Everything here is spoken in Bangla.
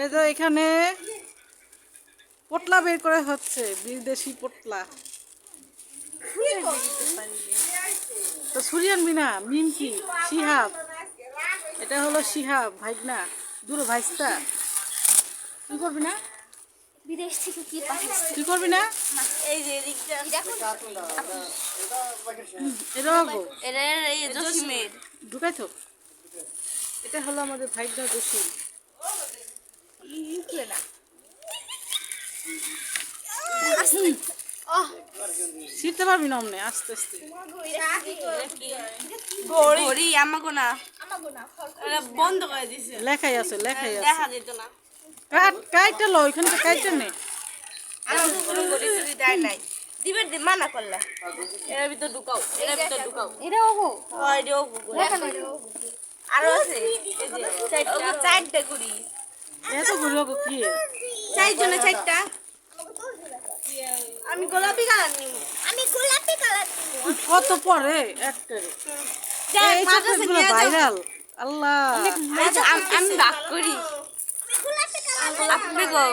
এই তো এখানে পটলা বের করে হচ্ছে বিদেশি পটলা। তো ছুরি আনবি না মিমকি শিহাব। এটা হলো শিহাব ভাইগনা দূর ভাইস্তা। কি করবি না? বিদেশ থেকে কি কি করবি না? এই যে এদিকটা এটা এটা এই জসিমের। ঢুকাই তো। এটা হলো আমাদের ভাইগনা ইউক্রেন না। শিখতে পারবি না অমনে আস্তে আস্তে। ঘড়ি আমাগো না। বন্ধ করে দিছে। লেখাই আছে লেখাই আছে। দেখা যেত না। কাট কাইটা লো এখানে কাইটা নে আমাকে কোনো ঘড়ি টড়ি দেয় নাই। দিবে দি মানা করলে। এর ভিতর ঢুকাও এর ভিতর ঢুকাও। এটা ওগো। হয় রে ও আরও আছে। চারটা এত ওগো কি? চারজনে চারটা। আমি গোলাপি কালার নিব। আমি গোলাপি কালার কত পরে? এই চকলেট ভাইরাল। আল্লাহ। আমি ভাগ করি। আপনি গো।